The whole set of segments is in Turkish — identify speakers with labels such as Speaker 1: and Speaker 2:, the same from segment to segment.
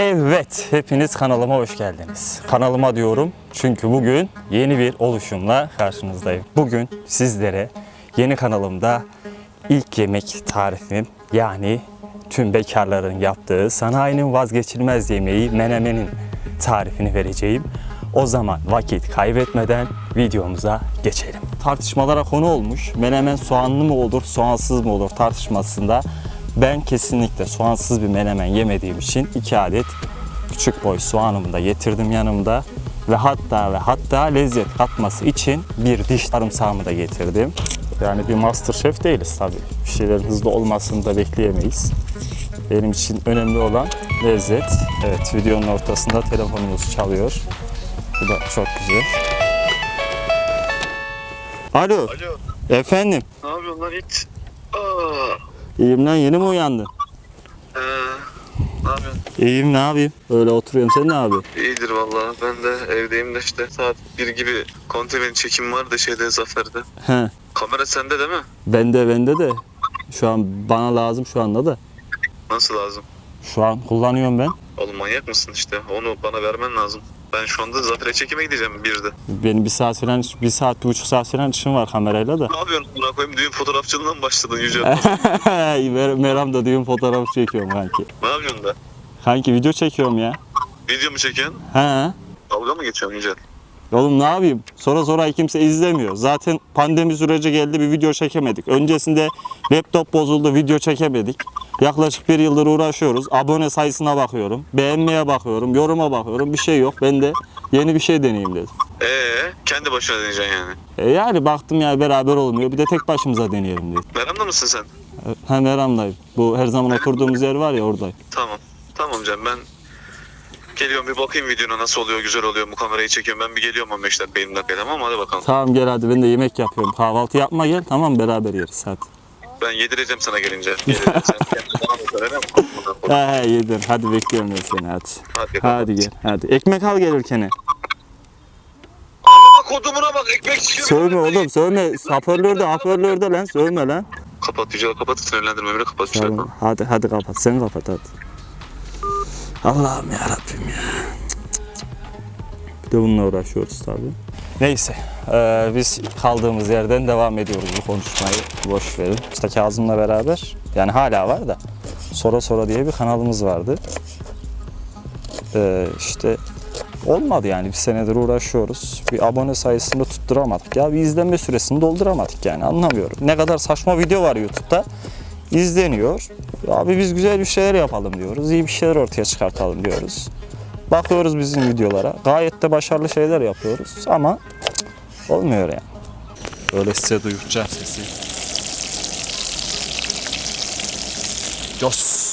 Speaker 1: Evet, hepiniz kanalıma hoş geldiniz. Kanalıma diyorum çünkü bugün yeni bir oluşumla karşınızdayım. Bugün sizlere yeni kanalımda ilk yemek tarifim yani tüm bekarların yaptığı sanayinin vazgeçilmez yemeği menemenin tarifini vereceğim. O zaman vakit kaybetmeden videomuza geçelim. Tartışmalara konu olmuş. Menemen soğanlı mı olur, soğansız mı olur tartışmasında ben kesinlikle soğansız bir menemen yemediğim için iki adet küçük boy soğanımı da getirdim yanımda. Ve hatta ve hatta lezzet katması için bir diş sarımsağımı da getirdim. Yani bir master chef değiliz tabii. Bir şeylerin hızlı olmasını da bekleyemeyiz. Benim için önemli olan lezzet. Evet videonun ortasında telefonumuz çalıyor. Bu da çok güzel. Alo.
Speaker 2: Alo.
Speaker 1: Efendim.
Speaker 2: Ne yapıyorsun lan hiç? Aa.
Speaker 1: İyiyim lan yeni mi uyandın?
Speaker 2: Ee, ne yapıyorsun?
Speaker 1: İyiyim ne yapayım? Öyle oturuyorum sen ne yapıyorsun?
Speaker 2: İyidir vallahi. Ben de evdeyim de işte saat 1 gibi kontemin çekim var da şeyde Zafer'de.
Speaker 1: He.
Speaker 2: Kamera sende değil mi?
Speaker 1: Bende bende de. Şu an bana lazım şu anda da.
Speaker 2: Nasıl lazım?
Speaker 1: Şu an kullanıyorum ben.
Speaker 2: Oğlum manyak mısın işte? Onu bana vermen lazım. Ben şu anda Zafer'e çekime gideceğim bir de.
Speaker 1: Benim bir saat falan, bir saat, bir buçuk saat falan işim var kamerayla da.
Speaker 2: Ne yapıyorsun? Buna koyayım düğün fotoğrafçılığına mı başladın Yüce?
Speaker 1: Mer Meram da düğün fotoğrafı çekiyorum kanki.
Speaker 2: ne yapıyorsun da?
Speaker 1: Kanki video çekiyorum ya.
Speaker 2: Video mu çekiyorsun?
Speaker 1: He.
Speaker 2: Dalga mı geçiyorsun Yüce?
Speaker 1: Oğlum ne yapayım? Sonra sonra kimse izlemiyor. Zaten pandemi süreci geldi bir video çekemedik. Öncesinde laptop bozuldu video çekemedik. Yaklaşık bir yıldır uğraşıyoruz. Abone sayısına bakıyorum. Beğenmeye bakıyorum. Yoruma bakıyorum. Bir şey yok. Ben de yeni bir şey deneyeyim dedim.
Speaker 2: Ee, kendi başına deneyeceksin yani.
Speaker 1: E yani baktım ya beraber olmuyor. Bir de tek başımıza deneyelim dedim.
Speaker 2: Meramda mısın sen?
Speaker 1: Hem Eram'dayım. Bu her zaman oturduğumuz yer var ya oradayım.
Speaker 2: Tamam. Tamam canım ben geliyorum bir bakayım videona nasıl oluyor güzel oluyor mu kamerayı çekiyorum ben bir geliyorum 15 dakika 20 dakika tamam mı hadi bakalım.
Speaker 1: Tamam gel hadi ben de yemek yapıyorum. Kahvaltı yapma gel tamam beraber yeriz hadi.
Speaker 2: Ben yedireceğim sana gelince. Yedireceğim. Sen kendin bana mı söyle
Speaker 1: He he yedim. Hadi bekliyorum ben seni hadi.
Speaker 2: Hadi.
Speaker 1: Hadi gel hadi. Ekmek al gelirken.
Speaker 2: Amına kodumuna bak ekmek şişiyor.
Speaker 1: Sövme oğlum sövme. Hoparlörde hoparlörde lan sövme lan.
Speaker 2: Kapat Yücel kapat sinirlendirme beni kapat Yücel.
Speaker 1: Tamam. Hadi hadi kapat sen kapat hadi. Allah'ım ya Rabbim ya. De bununla uğraşıyoruz tabii. Neyse eee, biz kaldığımız yerden devam ediyoruz bu konuşmayı. Boş verin. İşte Kazım'la beraber yani hala var da Sora Sora diye bir kanalımız vardı. Eee işte olmadı yani bir senedir uğraşıyoruz. Bir abone sayısını tutturamadık ya bir izlenme süresini dolduramadık yani anlamıyorum. Ne kadar saçma video var YouTube'da izleniyor. Abi biz güzel bir şeyler yapalım diyoruz. iyi bir şeyler ortaya çıkartalım diyoruz. Bakıyoruz bizim videolara. Gayet de başarılı şeyler yapıyoruz ama olmuyor yani. Böyle size duyuracağım sesi. Jos.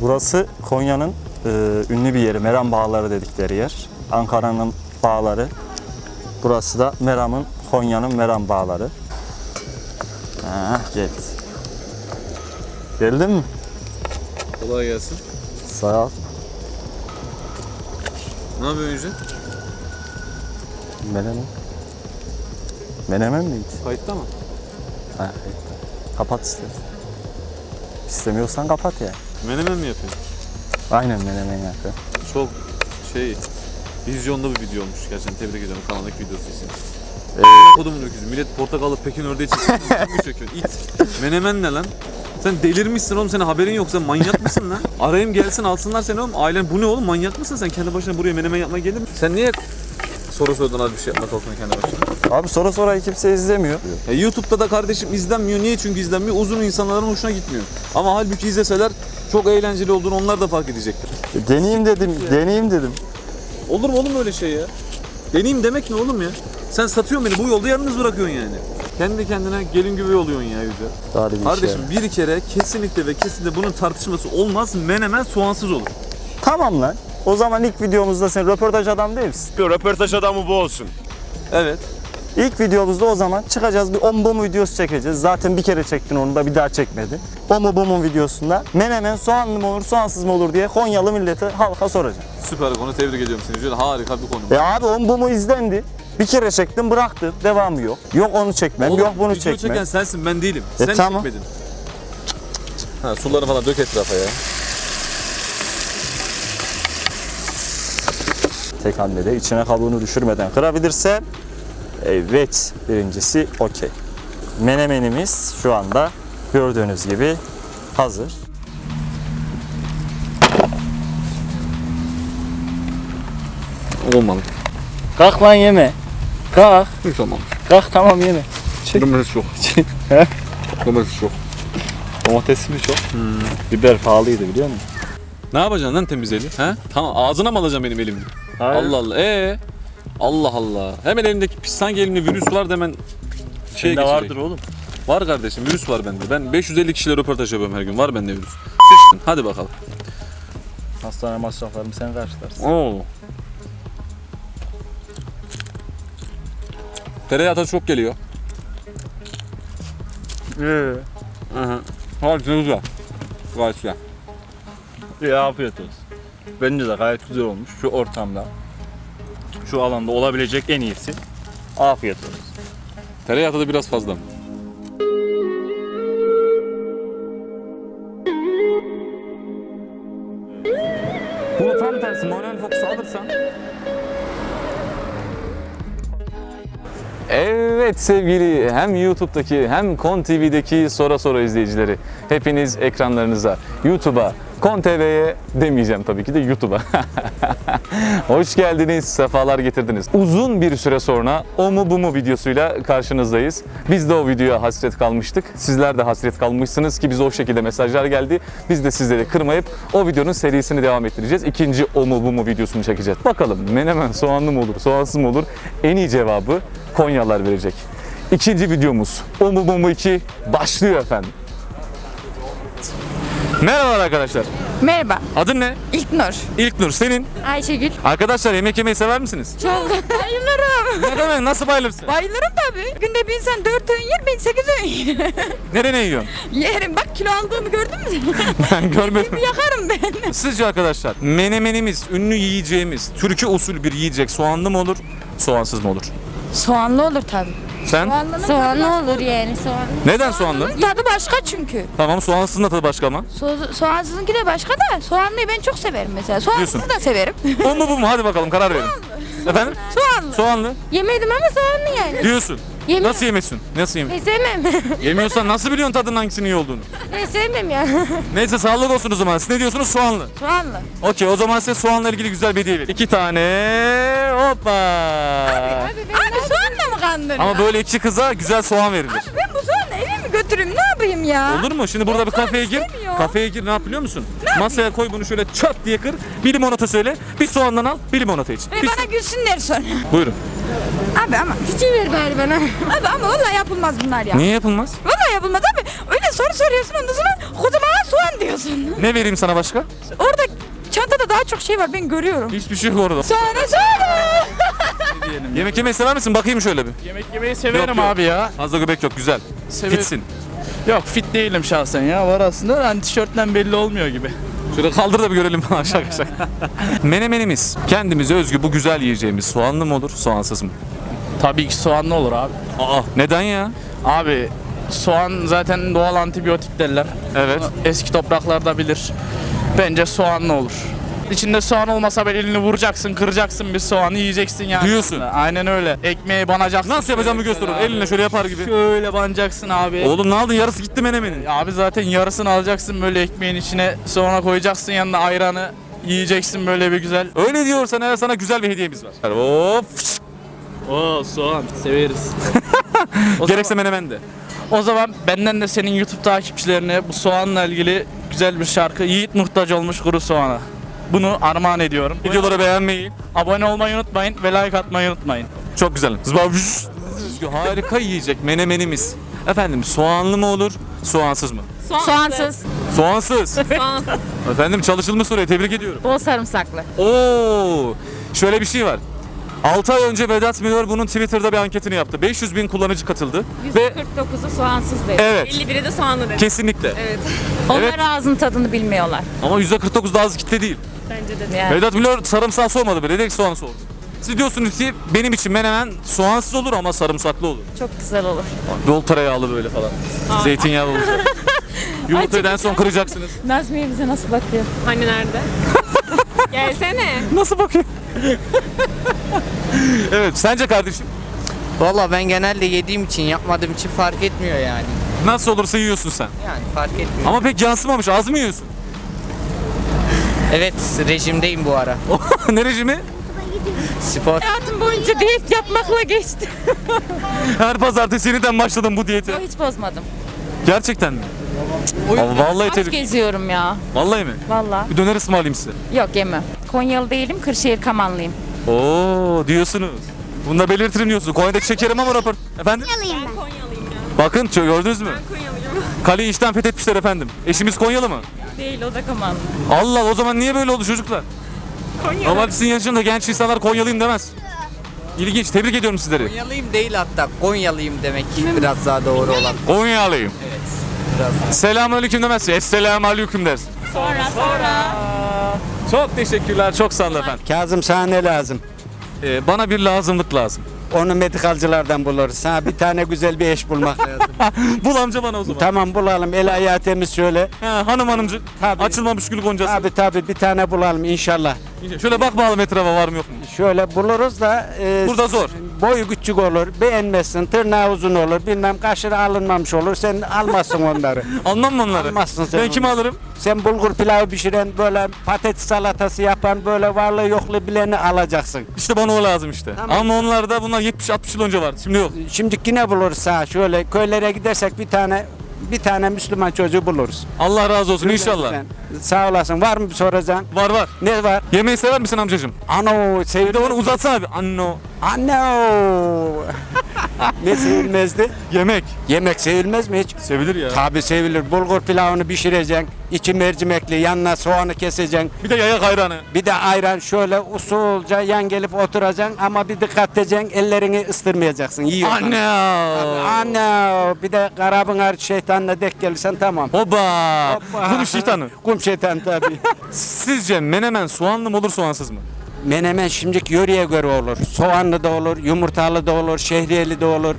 Speaker 1: Burası Konya'nın e, ünlü bir yeri. Meram Bağları dedikleri yer. Ankara'nın bağları. Burası da Meram'ın, Konya'nın Meram Bağları. Ha, gel. Geldin mi?
Speaker 3: Kolay gelsin.
Speaker 1: Sağ ol.
Speaker 3: Ne yapıyorsun Yüce?
Speaker 1: Menemen. Menemen miydi?
Speaker 3: Kayıtta mı?
Speaker 1: Ha, evet. Kapat istersen. İstemiyorsan kapat ya.
Speaker 3: Menemen mi yapıyorsun?
Speaker 1: Aynen menemen yapıyorum.
Speaker 3: Çok şey, vizyonda bir video olmuş. Gerçekten tebrik ediyorum kanaldaki videosu için.
Speaker 1: Ee,
Speaker 3: Kodumun öküzü. Millet portakalı Pekin ördeği çekiyor. Çekiyorsun? İt. Menemen ne lan? Sen delirmişsin oğlum senin haberin yok sen manyak mısın lan? Arayayım gelsin alsınlar seni oğlum. Ailen bu ne oğlum manyak mısın sen kendi başına buraya menemen yapmaya gelir misin? Sen niye soru sorduğun az bir şey yapma kalkıyorsun kendi başına?
Speaker 1: Abi sonra sonra kimse izlemiyor.
Speaker 3: Ya YouTube'da da kardeşim izlenmiyor. Niye? Çünkü izlenmiyor. Uzun insanların hoşuna gitmiyor. Ama halbuki izleseler çok eğlenceli olduğunu onlar da fark edecektir.
Speaker 1: Deneyeyim dedim, deneyeyim dedim.
Speaker 3: Olur mu oğlum öyle şey ya? Deneyim demek ne oğlum ya? Sen satıyorsun beni bu yolda yalnız bırakıyorsun yani. Kendi kendine gelin gibi oluyorsun ya Yüce.
Speaker 1: Daha bir şey.
Speaker 3: Kardeşim bir kere kesinlikle ve kesinlikle bunun tartışması olmaz. Menemen soğansız olur.
Speaker 1: Tamam lan. O zaman ilk videomuzda sen röportaj adam değil misin?
Speaker 4: Röportaj adamı bu olsun.
Speaker 3: Evet.
Speaker 1: İlk videomuzda o zaman çıkacağız bir on bom videosu çekeceğiz. Zaten bir kere çektin onu da bir daha çekmedin. O mu bu mu videosunda menemen soğanlı mı olur soğansız mı olur diye Konyalı millete halka soracağım.
Speaker 3: Süper konu tebrik ediyorum seni. Harika bir konu.
Speaker 1: E abi on bu mu izlendi. Bir kere çektim bıraktın devamı yok. Yok onu çekmem
Speaker 3: Oğlum,
Speaker 1: yok bunu
Speaker 3: video
Speaker 1: çekmem.
Speaker 3: çeken sensin ben değilim.
Speaker 1: E
Speaker 3: Sen
Speaker 1: tamam.
Speaker 3: çekmedin.
Speaker 5: Ha, suları falan dök etrafa ya.
Speaker 1: Tek hamlede içine kabuğunu düşürmeden kırabilirsem evet birincisi okey. Menemenimiz şu anda gördüğünüz gibi hazır.
Speaker 5: Olmadı.
Speaker 6: Kalk lan yeme. Kalk.
Speaker 5: Hiç olmamış.
Speaker 6: Kalk tamam yeme.
Speaker 5: Domates çok.
Speaker 6: He?
Speaker 5: Domates çok.
Speaker 6: Domates mi çok? Biber pahalıydı biliyor musun?
Speaker 5: Ne yapacaksın lan temiz eli? He? Tamam ağzına mı alacaksın benim elimi? Allah Allah. Ee? Allah Allah. Hemen elimdeki pis sanki elimde virüs var da hemen şey
Speaker 6: Sende vardır oğlum.
Speaker 5: Var kardeşim virüs var bende. Ben 550 kişiyle röportaj yapıyorum her gün. Var bende virüs. Sıçtın. Hadi bakalım.
Speaker 6: Hastane masraflarını sen karşılarsın.
Speaker 5: Oo. Tereyağı tadı çok geliyor.
Speaker 6: Ee,
Speaker 5: Hı hı. Gayet güzel. Gayet güzel.
Speaker 6: iyi afiyet olsun. Bence de gayet güzel olmuş şu ortamda. Şu alanda olabilecek en iyisi. Afiyet olsun.
Speaker 5: Tereyağı tadı biraz fazla. Bunu tam tersi manuel fokusu alırsan Evet sevgili hem YouTube'daki hem Kon TV'deki Sora Sora izleyicileri. Hepiniz ekranlarınıza, YouTube'a, Kon TV'ye demeyeceğim tabii ki de YouTube'a. Hoş geldiniz, sefalar getirdiniz. Uzun bir süre sonra o mu bu mu videosuyla karşınızdayız. Biz de o videoya hasret kalmıştık. Sizler de hasret kalmışsınız ki bize o şekilde mesajlar geldi. Biz de sizleri kırmayıp o videonun serisini devam ettireceğiz. İkinci o mu bu mu videosunu çekeceğiz. Bakalım menemen soğanlı mı olur, soğansız mı olur? En iyi cevabı Konyalılar verecek. İkinci videomuz o mu bu mu 2 başlıyor efendim. Merhabalar arkadaşlar.
Speaker 7: Merhaba,
Speaker 5: Adın ne?
Speaker 7: İlknur.
Speaker 5: İlknur senin.
Speaker 7: Ayşegül.
Speaker 5: Arkadaşlar yemek yemeyi sever misiniz?
Speaker 7: Çok bayılırım.
Speaker 5: Ne demek nasıl bayılırsın?
Speaker 7: Bayılırım tabii. Günde bir insan 4 öğün yer, ben 8 öğün yerim.
Speaker 5: Nereye yiyorsun?
Speaker 7: Yerim. Bak kilo aldığımı gördün mü?
Speaker 5: Ben görmedim.
Speaker 7: Yakarım ben.
Speaker 5: Sizce arkadaşlar menemenimiz, ünlü yiyeceğimiz, Türkiye usulü bir yiyecek soğanlı mı olur, soğansız mı olur?
Speaker 7: Soğanlı olur tabii.
Speaker 5: Sen?
Speaker 7: Soğanlı olur yani soğanlı.
Speaker 5: Neden soğanlı?
Speaker 7: Tadı başka çünkü.
Speaker 5: Tamam soğansızın da tadı başka ama.
Speaker 7: So- soğansızınki de başka da soğanlıyı ben çok severim mesela. Soğansızı
Speaker 5: Diyorsun.
Speaker 7: da severim.
Speaker 5: O mu bu mu? Hadi bakalım karar verin. Efendim?
Speaker 7: Soğanlı.
Speaker 5: Soğanlı.
Speaker 7: Yemedim ama soğanlı yani.
Speaker 5: Diyorsun.
Speaker 7: Yemin-
Speaker 5: Nasıl yemesin? Nasıl yeme?
Speaker 7: Ben sevmem.
Speaker 5: Yemiyorsan nasıl biliyorsun tadının hangisinin iyi olduğunu?
Speaker 7: ben sevmem ya.
Speaker 5: Neyse sağlık olsun o zaman. Siz ne diyorsunuz? Soğanlı.
Speaker 7: soğanlı.
Speaker 5: Okey o zaman size soğanla ilgili güzel bir hediye vereyim. İki tane hoppa.
Speaker 7: Abi, soğanla mı kandırıyorsun?
Speaker 5: Ama böyle iki kıza güzel soğan verilir.
Speaker 7: Ben bu soğanı eve mi götüreyim ne yapayım ya?
Speaker 5: Olur mu? Şimdi burada bir kafeye gir.
Speaker 7: istemiyorum.
Speaker 5: Kafeye gir ne yap biliyor musun? Masaya koy bunu şöyle çat diye kır. Bir limonata söyle. Bir soğandan al. Bir limonata iç.
Speaker 7: Ve
Speaker 5: Bir-
Speaker 7: bana gülsünler sonra.
Speaker 5: Buyurun.
Speaker 7: Abi ama hiç ver bari bana. Abi ama vallahi yapılmaz bunlar ya.
Speaker 5: Niye yapılmaz?
Speaker 7: Vallahi yapılmaz abi. Öyle soru soruyorsun ondan sonra kocaman soğan diyorsun.
Speaker 5: Ne vereyim sana başka?
Speaker 7: Orada çantada daha çok şey var ben görüyorum.
Speaker 5: Hiçbir şey yok orada.
Speaker 7: Sonra sonra.
Speaker 5: Yemek yemeyi sever misin? Bakayım şöyle bir.
Speaker 8: Yemek yemeyi severim
Speaker 5: Yok, yok.
Speaker 8: abi ya.
Speaker 5: Fazla göbek yok. Güzel.
Speaker 8: Severim.
Speaker 5: Fitsin.
Speaker 8: Yok fit değilim şahsen ya. Var aslında hani tişörtten belli olmuyor gibi.
Speaker 5: Şöyle kaldır da bir görelim falan şaka şaka. Menemenimiz kendimize özgü bu güzel yiyeceğimiz soğanlı mı olur, soğansız mı?
Speaker 8: Tabii ki soğanlı olur abi.
Speaker 5: Aa neden ya?
Speaker 8: Abi soğan zaten doğal antibiyotik derler.
Speaker 5: Evet.
Speaker 8: Bunu Eski topraklarda bilir. Bence soğanlı olur. İçinde soğan olmasa bile elini vuracaksın, kıracaksın bir soğanı yiyeceksin yani.
Speaker 5: Diyorsun.
Speaker 8: Aynen öyle. Ekmeği banacaksın.
Speaker 5: Nasıl yapacağım bir göster.
Speaker 8: Abi.
Speaker 5: Elinle şöyle yapar gibi.
Speaker 8: Şöyle banacaksın abi.
Speaker 5: Oğlum ne aldın? Yarısı gitti menemenin.
Speaker 8: Abi zaten yarısını alacaksın böyle ekmeğin içine. Sonra koyacaksın yanına ayranı. Yiyeceksin böyle bir güzel.
Speaker 5: Öyle diyorsan eğer sana güzel bir hediyemiz var. Hop.
Speaker 8: Oo soğan severiz. o,
Speaker 5: Gerekse
Speaker 8: zaman,
Speaker 5: menemen de.
Speaker 8: o zaman benden de senin YouTube takipçilerine bu soğanla ilgili güzel bir şarkı Yiğit muhtaç olmuş kuru soğana. Bunu armağan ediyorum.
Speaker 5: Videoları beğenmeyi.
Speaker 8: Abone olmayı unutmayın ve like atmayı unutmayın.
Speaker 5: Çok güzel. Harika yiyecek menemenimiz. Efendim soğanlı mı olur, soğansız mı?
Speaker 7: Soğansız.
Speaker 5: Soğansız. Soğansız. Efendim çalışılmış soruya tebrik ediyorum.
Speaker 7: Bol sarımsaklı.
Speaker 5: Oo! Şöyle bir şey var. 6 ay önce Vedat Milor bunun Twitter'da bir anketini yaptı. 500 bin kullanıcı katıldı. Ve
Speaker 9: 49'u soğansız dedi.
Speaker 5: Evet.
Speaker 9: 51'i de soğanlı dedi.
Speaker 5: kesinlikle.
Speaker 9: Evet.
Speaker 7: Onlar
Speaker 5: Evet.
Speaker 7: ağzın tadını bilmiyorlar.
Speaker 5: Ama %49 daha az kitle değil.
Speaker 9: Bence de.
Speaker 7: Yani.
Speaker 5: Vedat Milor sarımsağı sormadı bile. Direkt soğan sordu. Siz diyorsunuz ki benim için menemen soğansız olur ama sarımsaklı olur.
Speaker 7: Çok güzel olur.
Speaker 5: Bol tereyağlı böyle falan. Zeytinyağlı olacak. Yumurtayı en son kıracaksınız.
Speaker 9: Nazmiye bize nasıl bakıyor? Hani nerede? Gelsene.
Speaker 5: Nasıl bakıyor? evet sence kardeşim?
Speaker 10: Valla ben genelde yediğim için yapmadığım için fark etmiyor yani.
Speaker 5: Nasıl olursa yiyorsun sen.
Speaker 10: Yani fark etmiyor.
Speaker 5: Ama pek yansımamış az mı yiyorsun?
Speaker 10: Evet rejimdeyim bu ara.
Speaker 5: ne rejimi?
Speaker 10: Spor.
Speaker 7: Hayatım boyunca diyet yapmakla geçti.
Speaker 5: Her pazartesi yeniden başladım bu diyete.
Speaker 7: Hiç bozmadım.
Speaker 5: Gerçekten mi? Aa, vallahi
Speaker 7: Aç
Speaker 5: tebrik.
Speaker 7: geziyorum ya.
Speaker 5: Vallahi mi?
Speaker 7: Valla.
Speaker 5: Bir döner ısmarlayayım size.
Speaker 7: Yok yemem. Konyalı değilim, Kırşehir Kamanlıyım.
Speaker 5: Oo diyorsunuz. Bunu da belirtirim diyorsun. Konya'daki şekerim ama rapor. Efendim? Bakın çö- gördünüz mü? Kaleyi işten fethetmişler efendim. Eşimiz Konyalı mı?
Speaker 7: Değil, o da Kamanlı.
Speaker 5: Allah o zaman niye böyle oldu çocuklar? Konyalı. Ama sizin yaşında genç insanlar Konyalıyım demez. İlginç. Tebrik ediyorum sizleri.
Speaker 10: Konyalıyım değil hatta Konyalıyım demek biraz daha doğru olan.
Speaker 5: Konyalıyım.
Speaker 10: Biraz daha.
Speaker 5: Selamünaleyküm demezsin. Esselamu aleyküm dersin.
Speaker 7: Sonra sonra.
Speaker 5: Çok teşekkürler. Çok sağ olun efendim.
Speaker 11: Kazım sana ne lazım?
Speaker 5: Ee, bana bir lazımlık lazım.
Speaker 11: Onu medikalcılardan buluruz. Sana bir tane güzel bir eş bulmak lazım.
Speaker 5: Bul amca bana o zaman.
Speaker 11: tamam bulalım. El ayağı temiz şöyle.
Speaker 5: Ha, hanım hanımcık.
Speaker 11: Tabii.
Speaker 5: Açılmamış gül goncası.
Speaker 11: Tabi tabi bir tane bulalım inşallah.
Speaker 5: Şöyle bak bakalım etrafa var mı yok mu?
Speaker 11: Şöyle buluruz da e,
Speaker 5: Burada zor.
Speaker 11: boyu küçük olur, beğenmezsin, tırnağı uzun olur, bilmem kaşları alınmamış olur. Sen almazsın onları.
Speaker 5: Anlam mı onları?
Speaker 11: Almazsın sen
Speaker 5: Ben kimi
Speaker 11: onu.
Speaker 5: alırım?
Speaker 11: Sen bulgur pilavı pişiren, böyle patates salatası yapan, böyle varlığı yokluğu bileni alacaksın.
Speaker 5: İşte bana o lazım işte.
Speaker 11: Tamam.
Speaker 5: Ama onlar da bunlar 70-60 yıl önce vardı. Şimdi yok.
Speaker 11: Şimdi yine buluruz sana şöyle köylere gidersek bir tane bir tane Müslüman çocuğu buluruz.
Speaker 5: Allah razı olsun inşallah.
Speaker 11: Sağ olasın. Var mı bir soracağın?
Speaker 5: Var var.
Speaker 11: Ne var?
Speaker 5: Yemeği sever misin amcacığım?
Speaker 11: Ano
Speaker 5: Bir
Speaker 11: sevdi
Speaker 5: de onu uzatsana bir. Anno.
Speaker 11: Ano. Ne sevilmezdi?
Speaker 5: Yemek.
Speaker 11: Yemek sevilmez mi hiç?
Speaker 5: Sevilir ya.
Speaker 11: Tabi sevilir. Bulgur pilavını pişireceksin. içi mercimekli. Yanına soğanı keseceksin.
Speaker 5: Bir de yayak ayranı.
Speaker 11: Bir de ayran şöyle usulca yan gelip oturacaksın ama bir dikkat edeceksin ellerini ıstırmayacaksın. Yiyorsan.
Speaker 5: Anne.
Speaker 11: Anne. Bir de karabın şeytanla dek gelirsen tamam.
Speaker 5: Hoba.
Speaker 11: Hoppa.
Speaker 5: Kum şeytanı.
Speaker 11: Kum şeytan tabi.
Speaker 5: Sizce menemen soğanlı mı olur soğansız mı?
Speaker 11: Menemen şimdiki yöreye göre olur. Soğanlı da olur, yumurtalı da olur, şehriyeli de olur.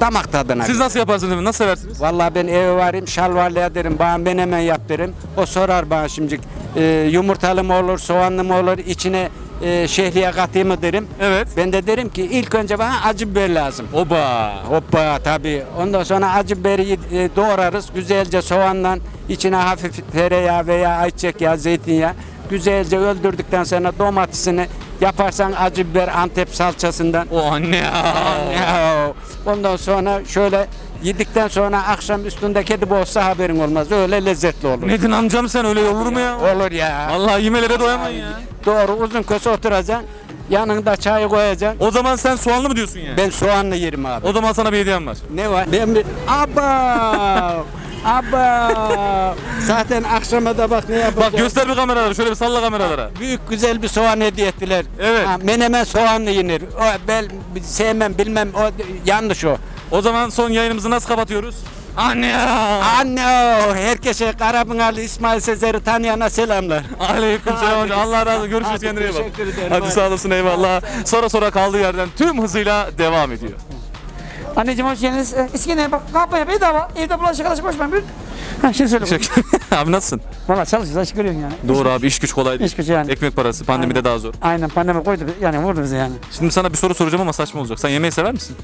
Speaker 11: Damak tadına.
Speaker 5: Siz nasıl yaparsınız efendim? Nasıl seversiniz?
Speaker 11: Vallahi ben eve varayım şalvarlıya derim bana menemen yap derim. O sorar bana şimdi e, yumurtalı mı olur, soğanlı mı olur, içine e, şehriye katayım mı derim.
Speaker 5: Evet.
Speaker 11: Ben de derim ki ilk önce bana acı biber lazım.
Speaker 5: Hoba.
Speaker 11: Hoppa tabii. Ondan sonra acı biberi e, doğrarız. Güzelce soğanla içine hafif tereyağı veya ayçiçek yağı, zeytinyağı güzelce öldürdükten sonra domatesini yaparsan acı biber Antep salçasından.
Speaker 5: O anne.
Speaker 11: Ya, Ondan sonra şöyle yedikten sonra akşam üstünde kedi boğazsa haberin olmaz. Öyle lezzetli olur.
Speaker 5: Ne diyorsun amcam sen öyle olur mu ya?
Speaker 11: Olur ya.
Speaker 5: Allah yemelere doyamayın ya.
Speaker 11: Doğru uzun köse oturacaksın. Yanında çayı koyacaksın.
Speaker 5: O zaman sen soğanlı mı diyorsun ya?
Speaker 11: Ben soğanlı yerim abi.
Speaker 5: O zaman sana bir hediyem var.
Speaker 11: Ne var? Ben bir... Aba! Aba! Zaten akşama da bak ne yapacağız.
Speaker 5: Bak göster bir kameralara. Şöyle bir salla kameralara.
Speaker 11: Büyük güzel bir soğan hediye ettiler.
Speaker 5: Evet.
Speaker 11: Ha, menemen soğanlı yenir. O, ben sevmem bilmem o yanlış o.
Speaker 5: O zaman son yayınımızı nasıl kapatıyoruz? Anne.
Speaker 11: Anne herkese Karabınarlı İsmail Sezer'i tanıyana selamlar.
Speaker 5: Aleyküm selam hocam. Allah razı olsun. Görüşürüz
Speaker 11: Hadi,
Speaker 5: kendine iyi bak.
Speaker 11: teşekkür ederim.
Speaker 5: Hadi
Speaker 11: Hadi.
Speaker 5: sağ olasın eyvallah. Sonra sonra kaldığı yerden tüm hızıyla devam ediyor.
Speaker 12: Anneciğim hoş geldiniz. Ee, İskender bak kapmaya bedava. Evde bulaşık arkadaşı boş ver. Buyurun. Ha şimdi söyle.
Speaker 5: Teşekkür abi nasılsın?
Speaker 12: Valla çalışıyoruz açık görüyorsun yani.
Speaker 5: Doğru abi iş güç kolay değil.
Speaker 12: İş güç yani.
Speaker 5: Ekmek parası pandemide daha zor.
Speaker 12: Aynen pandemi koydu yani vurdu bizi yani.
Speaker 5: Şimdi sana bir soru soracağım ama saçma olacak. Sen yemeği sever misin?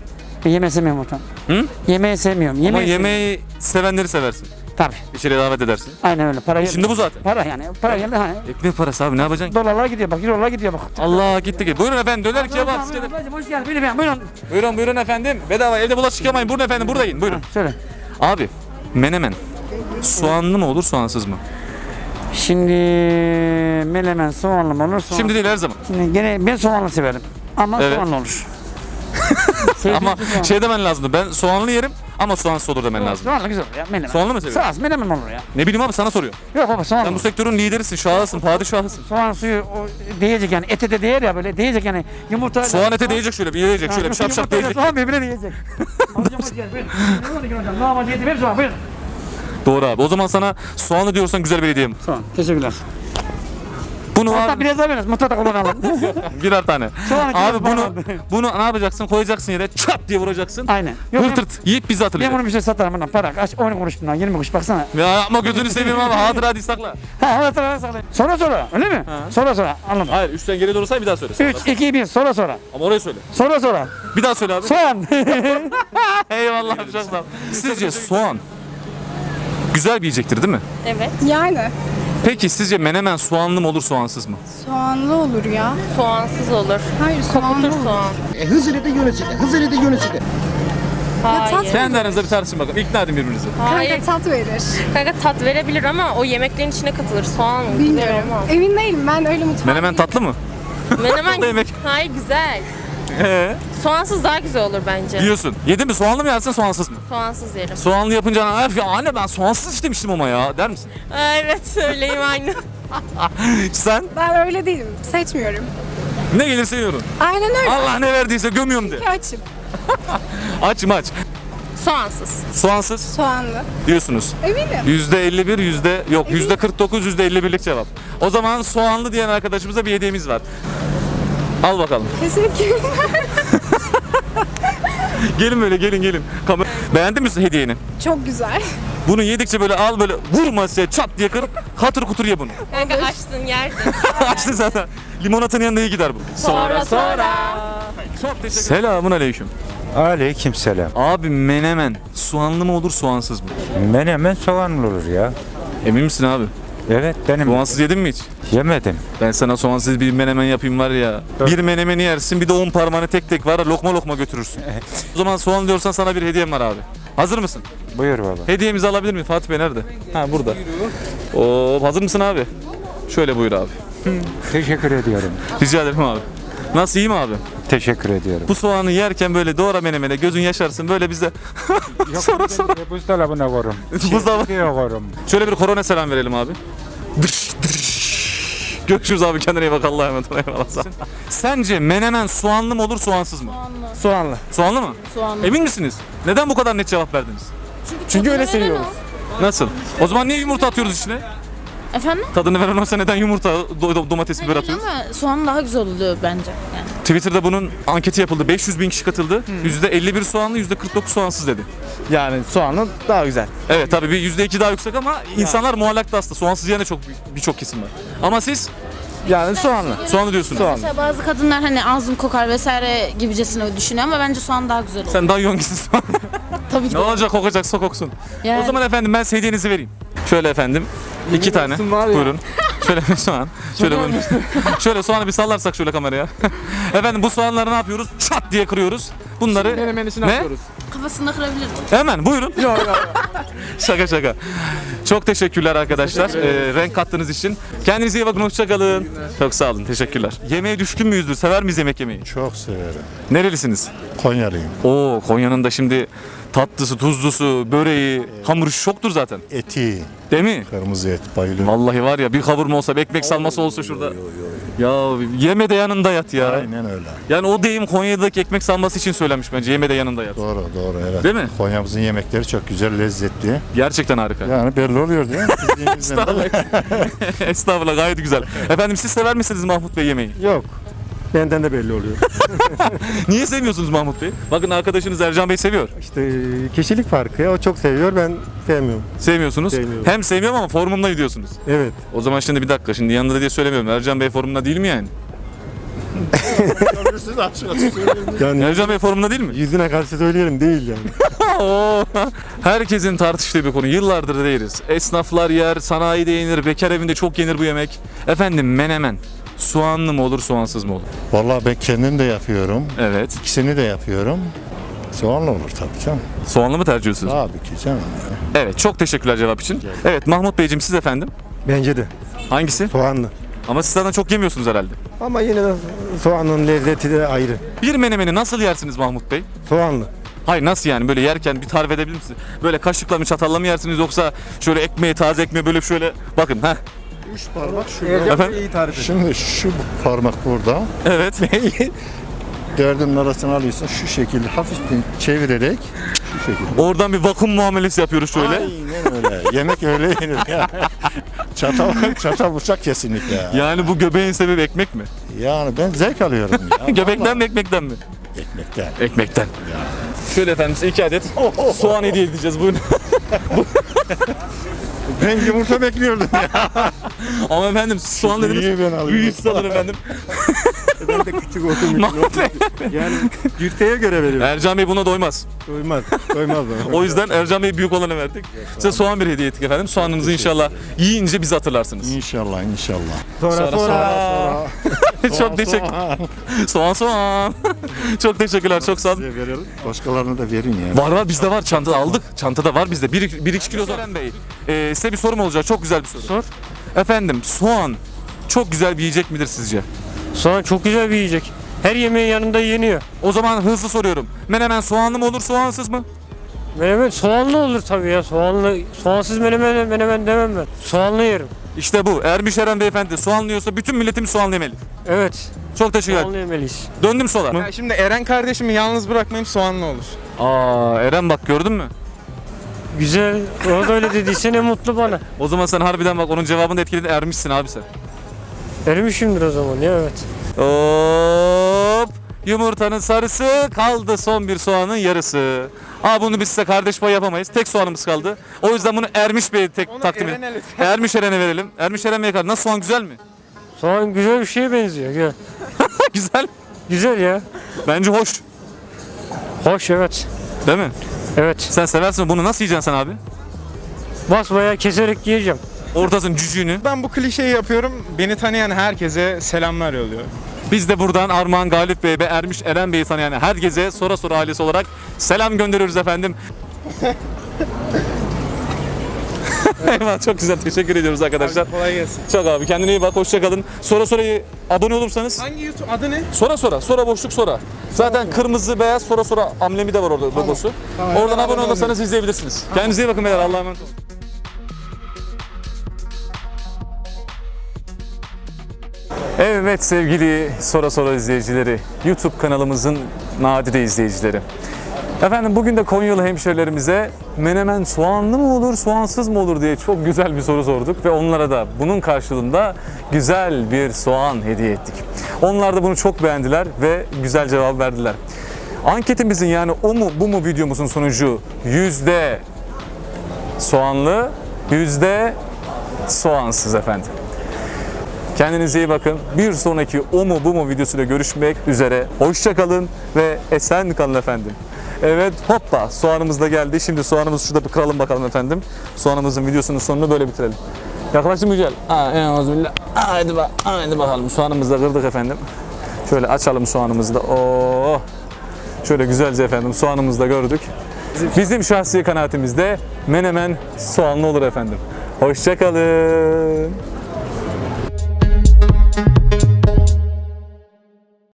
Speaker 12: Ben yemeği sevmiyorum ortam.
Speaker 5: Hı?
Speaker 12: Yemeği sevmiyorum. Yemeği
Speaker 5: ama yemeği sevenleri seversin.
Speaker 12: Tabii.
Speaker 5: İçeriye davet edersin.
Speaker 12: Aynen öyle. Para geldi.
Speaker 5: Şimdi bu zaten.
Speaker 12: Para yani. Para geldi. Hani.
Speaker 5: Ekmek parası abi ne yapacaksın?
Speaker 12: Dolarlar gidiyor bak. Eurolar gidiyor bak.
Speaker 5: Allah gitti ki. Buyurun efendim döner kebap.
Speaker 12: Buyurun,
Speaker 5: İskender.
Speaker 12: ablacığım, Hoş geldin. Buyurun efendim. Buyurun.
Speaker 5: Buyurun buyurun efendim. Bedava evde bulaşık yıkamayın. Buyurun efendim burada yiyin. Buyurun.
Speaker 12: Söyle.
Speaker 5: Abi menemen soğanlı mı olur soğansız mı?
Speaker 12: Şimdi melemen soğanlı mı olur? Soğan.
Speaker 5: Şimdi değil her zaman.
Speaker 12: Şimdi gene ben soğanlı severim. Ama
Speaker 5: Evet.
Speaker 12: soğanlı olur. Sevdiğim
Speaker 5: Ama
Speaker 12: soğanlı.
Speaker 5: şey demen lazımdı. Ben soğanlı yerim ama soğansız olur demen lazım.
Speaker 12: Soğanlı güzel olur ya. Menemen.
Speaker 5: Soğanlı mı seviyorsun?
Speaker 12: Soğansız menemen olur ya.
Speaker 5: Ne bileyim abi sana soruyor.
Speaker 12: Yok baba soğanlı.
Speaker 5: Sen bu sektörün liderisin, şahısın, padişahısın.
Speaker 12: Soğan suyu o diyecek yani ete de değer ya böyle diyecek yani yumurta
Speaker 5: Soğan ete değecek şöyle bir yiyecek şöyle bir şap şap değecek.
Speaker 12: Soğan birbirine diyecek. Hocam geldin. Buyurun. Ne oldu ki hocam? Lahmacun yedim hep soğan. Buyurun.
Speaker 5: Doğru abi. O zaman sana soğanlı diyorsan güzel bir hediyem.
Speaker 12: Soğan. Teşekkürler.
Speaker 5: Bunu
Speaker 12: Hatta
Speaker 5: abi
Speaker 12: biraz daha biraz mutfakta kullanalım.
Speaker 5: birer tane. Abi bunu bunu ne yapacaksın? Koyacaksın yere çat diye vuracaksın.
Speaker 12: Aynen. Yok.
Speaker 5: Hırtırt yiyip bizi
Speaker 12: Ben
Speaker 5: hatırlayacak.
Speaker 12: bunu bir şey satarım bundan para. Kaç 10 kuruş bundan 20 kuruş baksana.
Speaker 5: Ya yapma gözünü seveyim abi hatıra değil sakla.
Speaker 12: Ha evet saklayayım. Sonra sonra öyle mi? Sonra sonra anladım.
Speaker 5: Hayır üçten geri doğru say bir daha söyle. Sonra.
Speaker 12: 3, 2, 1 sonra sonra.
Speaker 5: Ama orayı söyle.
Speaker 12: Sonra sonra.
Speaker 5: Bir daha söyle abi.
Speaker 12: Soğan.
Speaker 5: Eyvallah çok sağ ol. Sizce soğan güzel bir yiyecektir değil mi?
Speaker 9: Evet.
Speaker 7: Yani
Speaker 5: Peki sizce menemen soğanlı mı olur soğansız mı?
Speaker 7: soğanlı olur ya.
Speaker 9: Soğansız olur.
Speaker 7: Hayır
Speaker 9: Kokutur soğan.
Speaker 13: Hızır'ı yöneticiler, Hızır'ı yöneticiler.
Speaker 9: Hayır.
Speaker 5: Kendi aranızda bir tartışın bakalım. İkna edin birbirinizi.
Speaker 9: Hayır.
Speaker 7: tat verir.
Speaker 9: Kanka tat verebilir ama o yemeklerin içine katılır. Soğan güzel olmaz.
Speaker 7: Emin değilim ben öyle mutfak.
Speaker 5: Menemen tatlı mı?
Speaker 9: Menemen
Speaker 5: da yemek.
Speaker 9: Hayır güzel.
Speaker 5: Ee,
Speaker 9: Soğansız daha güzel olur bence.
Speaker 5: diyorsun. Yedin mi soğanlı mı yersin soğansız mı?
Speaker 9: Soğansız yerim.
Speaker 5: Soğanlı yapınca "Öf ya anne ben soğansız istemiştim ama ya der misin?
Speaker 9: Evet söyleyeyim aynı.
Speaker 5: Sen
Speaker 7: Ben öyle değilim. Seçmiyorum.
Speaker 5: ne gelirse yiyorum.
Speaker 7: Aynen öyle.
Speaker 5: Allah ne verdiyse gömüyorum de.
Speaker 7: Açım.
Speaker 5: Açım aç.
Speaker 9: Soğansız.
Speaker 5: Soğansız
Speaker 7: Soğanlı.
Speaker 5: diyorsunuz.
Speaker 7: Eminim.
Speaker 5: Yüzde 51, yüzde yok yüzde 49, yüzde 51'lik cevap. O zaman soğanlı diyen arkadaşımıza bir hediyemiz var. Al bakalım.
Speaker 7: Kesinlikle.
Speaker 5: Gelin böyle gelin gelin. Kamer- Beğendin mi hediyeni?
Speaker 7: Çok güzel.
Speaker 5: Bunu yedikçe böyle al böyle vur masaya çat diye kır hatır kutur ye bunu.
Speaker 9: Kanka açtın yerdin.
Speaker 5: Açtı zaten. Limonatanın yanında iyi gider bu.
Speaker 9: Sonra sonra.
Speaker 5: Çok teşekkür Selamun aleyküm.
Speaker 13: Aleyküm selam.
Speaker 5: Abi menemen soğanlı mı olur soğansız mı?
Speaker 13: Menemen soğanlı olur ya.
Speaker 5: Emin misin abi?
Speaker 13: Evet benim
Speaker 5: Soğansız yedin mi hiç?
Speaker 13: yemedim.
Speaker 5: Ben sana soğansız bir menemen yapayım var ya. Bir menemeni yersin bir de on parmağını tek tek var lokma lokma götürürsün. o zaman soğan diyorsan sana bir hediyem var abi. Hazır mısın?
Speaker 13: Buyur baba.
Speaker 5: Hediyemizi alabilir miyim? Fatih Bey nerede? Ha burada. Oo, hazır mısın abi? Şöyle buyur abi.
Speaker 13: Teşekkür ediyorum.
Speaker 5: Rica ederim abi. Nasıl iyi mi abi?
Speaker 13: Teşekkür ediyorum.
Speaker 5: Bu soğanı yerken böyle doğra menemene gözün yaşarsın böyle bize sonra sonra
Speaker 13: Buzdolabına korum.
Speaker 5: buzdolabı.
Speaker 13: korum.
Speaker 5: Şöyle bir korona selam verelim abi. Dış, dış. Görüşürüz abi kendine iyi bak Allah'a emanet ol. Eyvallah. Sence menemen soğanlı mı olur soğansız mı?
Speaker 12: Soğanlı.
Speaker 5: Soğanlı mı?
Speaker 9: Soğanlı.
Speaker 5: Emin misiniz? Neden bu kadar net cevap verdiniz?
Speaker 12: Çünkü öyle seviyoruz.
Speaker 5: Nasıl? O zaman niye yumurta atıyoruz içine?
Speaker 14: Efendim?
Speaker 5: Tadını veren olsa neden yumurta, do- do- domates, biber atıyoruz?
Speaker 14: Ama soğan daha güzel oluyor bence. Yani.
Speaker 5: Twitter'da bunun anketi yapıldı. 500 bin kişi katıldı. %51 soğanlı, %49 soğansız dedi.
Speaker 12: Yani soğanlı daha güzel.
Speaker 5: Evet tabii bir %2 daha yüksek ama insanlar muallakta aslında. Soğansız yiyen de çok birçok kesim var. Ama siz
Speaker 12: Yani soğanlı.
Speaker 5: soğanlı diyorsunuz.
Speaker 14: Mesela bazı kadınlar hani ağzım kokar vesaire gibicesine düşünüyor ama bence soğan daha güzel oluyor.
Speaker 5: Sen daha yoğun gitsin soğan.
Speaker 14: Tabii ki
Speaker 5: ne
Speaker 14: de.
Speaker 5: olacak kokacak sokoksun.
Speaker 14: Yani.
Speaker 5: O zaman efendim ben size hediyenizi vereyim. Şöyle efendim. İki tane.
Speaker 12: var ya.
Speaker 5: Buyurun. Şöyle bir soğan. Şöyle buyurun. şöyle soğanı bir sallarsak şöyle kameraya. efendim bu soğanları ne yapıyoruz? Çat diye kırıyoruz. Bunları
Speaker 12: Menemen içine
Speaker 5: Ne?
Speaker 12: atıyoruz.
Speaker 14: Kafasında kırabilirim.
Speaker 5: Hemen buyurun. şaka şaka. Çok teşekkürler arkadaşlar. Ee, renk kattığınız için. Kendinize iyi bakın. Hoşçakalın. Çok sağ olun. Teşekkürler. Yemeğe düşkün müyüzdür? Sever miyiz yemek yemeyi?
Speaker 13: Çok severim.
Speaker 5: Nerelisiniz?
Speaker 13: Konyalıyım.
Speaker 5: Oo Konya'nın da şimdi tatlısı, tuzlusu, böreği, hamuru şoktur zaten.
Speaker 13: Eti,
Speaker 5: Değil mi?
Speaker 13: kırmızı et bayılıyorum.
Speaker 5: Vallahi var ya bir kavurma olsa, bir ekmek salması olsa şurada. Ya yeme de yanında yat ya.
Speaker 13: Aynen öyle.
Speaker 5: Yani o deyim Konya'daki ekmek salması için söylenmiş bence. Yeme de yanında yat.
Speaker 13: Doğru doğru evet.
Speaker 5: Değil mi?
Speaker 13: Konya'mızın yemekleri çok güzel, lezzetli.
Speaker 5: Gerçekten harika.
Speaker 13: Yani belli oluyor değil mi? De.
Speaker 5: Estağfurullah gayet güzel. Efendim siz sever misiniz Mahmut Bey yemeği?
Speaker 12: Yok. Benden de belli oluyor.
Speaker 5: Niye sevmiyorsunuz Mahmut Bey? Bakın arkadaşınız Ercan Bey seviyor.
Speaker 12: İşte kişilik farkı ya. O çok seviyor ben sevmiyorum.
Speaker 5: Sevmiyorsunuz.
Speaker 12: Sevmiyorum.
Speaker 5: Hem sevmiyorum ama formumda gidiyorsunuz.
Speaker 12: Evet.
Speaker 5: O zaman şimdi bir dakika şimdi yanında diye söylemiyorum. Ercan Bey formunda değil mi yani?
Speaker 12: Yani
Speaker 5: Ercan Bey formunda değil mi?
Speaker 12: yüzüne karşı söyleyelim değil yani.
Speaker 5: Oo, Herkesin tartıştığı bir konu. Yıllardır değiliz. Esnaflar yer, sanayide yenir, bekar evinde çok yenir bu yemek. Efendim menemen. Soğanlı mı olur, soğansız mı olur?
Speaker 13: Vallahi ben kendim de yapıyorum.
Speaker 5: Evet.
Speaker 13: İkisini de yapıyorum. Soğanlı olur tabii canım.
Speaker 5: Soğanlı mı tercih ediyorsunuz?
Speaker 13: Tabii ki canım ya.
Speaker 5: Evet, çok teşekkürler cevap için. Evet, Mahmut Beyciğim siz efendim.
Speaker 12: Bence de
Speaker 5: Hangisi?
Speaker 12: soğanlı.
Speaker 5: Ama siz zaten çok yemiyorsunuz herhalde.
Speaker 12: Ama yine de soğanın lezzeti de ayrı.
Speaker 5: Bir menemeni nasıl yersiniz Mahmut Bey?
Speaker 12: Soğanlı.
Speaker 5: Hayır nasıl yani böyle yerken bir tarif edebilir misiniz? Böyle kaşıkla mı çatalla mı yersiniz yoksa şöyle ekmeği taze ekmeği böyle şöyle bakın ha.
Speaker 13: Parmak şu.
Speaker 5: Efendim?
Speaker 12: iyi tarif
Speaker 13: Şimdi şu parmak burada.
Speaker 5: Evet.
Speaker 13: Dördünün arasına alıyorsun şu şekilde hafiften çevirerek şu şekilde.
Speaker 5: Oradan bir vakum muamelesi yapıyoruz şöyle.
Speaker 13: Aynen öyle. Yemek öyle yenir yani. çatal, çatal bıçak kesinlikle. ya.
Speaker 5: Yani bu göbeğin sebebi ekmek mi?
Speaker 13: Yani ben zevk alıyorum ya.
Speaker 5: Göbekten mi ekmekten mi?
Speaker 13: Ekmekten.
Speaker 5: Ekmekten. Şöyle efendim size iki adet soğan hediye edeceğiz bugün.
Speaker 13: Ben yumurta bekliyordum ya.
Speaker 5: Ama efendim soğan dediniz.
Speaker 13: Büyüğü ben alayım.
Speaker 5: Büyüğü siz alın efendim.
Speaker 13: ben de küçük için. yani yürteye göre veriyorum.
Speaker 5: Ercan Bey buna doymaz.
Speaker 13: Doymaz. Doymaz.
Speaker 5: O yüzden Ercan Bey büyük olanı verdik. Size soğan bir hediye ettik efendim. Soğanınızı inşallah yiyince bizi hatırlarsınız.
Speaker 13: İnşallah inşallah.
Speaker 5: Sonra sonra. Çok teşekkür. Soğan soğan. Çok teşekkürler. Çok sağ olun.
Speaker 13: Size verelim. Başkalarına da verin yani.
Speaker 5: Var var bizde var. Çantada aldık. Çantada var bizde. 1-2 kilo soğan. Bey, e, size bir sorum olacak. Çok güzel bir soru. Sor. Efendim soğan çok güzel bir yiyecek midir sizce?
Speaker 15: Soğan çok güzel bir yiyecek. Her yemeğin yanında yeniyor.
Speaker 5: O zaman hızlı soruyorum. Menemen soğanlı mı olur soğansız mı?
Speaker 15: Menemen soğanlı olur tabii ya. Soğanlı, soğansız menemen, menemen demem ben. Soğanlı yerim.
Speaker 5: İşte bu. Ermiş Eren beyefendi soğanlıyorsa bütün milletimiz soğanlı yemeli.
Speaker 15: Evet.
Speaker 5: Çok teşekkür ederim.
Speaker 15: Soğanlı yemeliyiz.
Speaker 5: Döndüm sola.
Speaker 16: şimdi Eren kardeşimi yalnız bırakmayayım soğanlı olur.
Speaker 5: Aa Eren bak gördün mü?
Speaker 15: Güzel. O da öyle dediyse ne mutlu bana.
Speaker 5: O zaman sen harbiden bak onun cevabını etkiledi ermişsin abi sen.
Speaker 15: Ermişimdir o zaman ya evet.
Speaker 5: Hop. Yumurtanın sarısı kaldı son bir soğanın yarısı. Aa bunu biz size kardeş payı yapamayız. Tek soğanımız kaldı. O yüzden bunu Ermiş Bey'e tek takdim edelim. Ermiş Eren'e verelim. Ermiş Eren Bey'e kadar. Nasıl soğan güzel mi?
Speaker 15: Soğan güzel bir şeye benziyor. Gel.
Speaker 5: güzel.
Speaker 15: Güzel ya.
Speaker 5: Bence hoş.
Speaker 15: Hoş evet.
Speaker 5: Değil mi?
Speaker 15: Evet.
Speaker 5: Sen seversin bunu nasıl yiyeceksin sen abi?
Speaker 15: Basbayağı keserek yiyeceğim.
Speaker 5: Ortasın cücüğünü.
Speaker 16: Ben bu klişeyi yapıyorum. Beni tanıyan herkese selamlar yolluyor.
Speaker 5: Biz de buradan Armağan Galip Bey ve Ermiş Eren Bey'i tanıyan herkese Sora Sora ailesi olarak selam gönderiyoruz efendim. Eyvallah çok güzel teşekkür ediyoruz arkadaşlar.
Speaker 16: Kolay gelsin.
Speaker 5: Çok abi kendine iyi bak hoşça kalın. Sonra sora'yı abone olursanız
Speaker 16: Hangi YouTube adı ne?
Speaker 5: Sonra sonra sonra boşluk sonra. Zaten kırmızı beyaz sonra sonra amblemi de var orada logosu. Oradan abone olursanız izleyebilirsiniz. Kendinize iyi bakın beyler Allah'a emanet olun. Evet sevgili Sora Sora izleyicileri, YouTube kanalımızın nadide izleyicileri. Efendim bugün de Konyalı hemşerilerimize menemen soğanlı mı olur, soğansız mı olur diye çok güzel bir soru sorduk ve onlara da bunun karşılığında güzel bir soğan hediye ettik. Onlar da bunu çok beğendiler ve güzel cevap verdiler. Anketimizin yani o mu bu mu videomuzun sonucu yüzde soğanlı, yüzde soğansız efendim. Kendinize iyi bakın. Bir sonraki o mu bu mu videosuyla görüşmek üzere. Hoşça kalın ve esen kalın efendim. Evet hoppa soğanımız da geldi. Şimdi soğanımızı şurada bir kıralım bakalım efendim. Soğanımızın videosunun sonunu böyle bitirelim. Yaklaştın mı Yücel? Ha, en Haydi, bak, haydi bakalım soğanımızı da kırdık efendim. Şöyle açalım soğanımızı da. Oo. Şöyle güzelce efendim soğanımızı da gördük. Bizim şahsi kanaatimizde menemen soğanlı olur efendim. Hoşça kalın.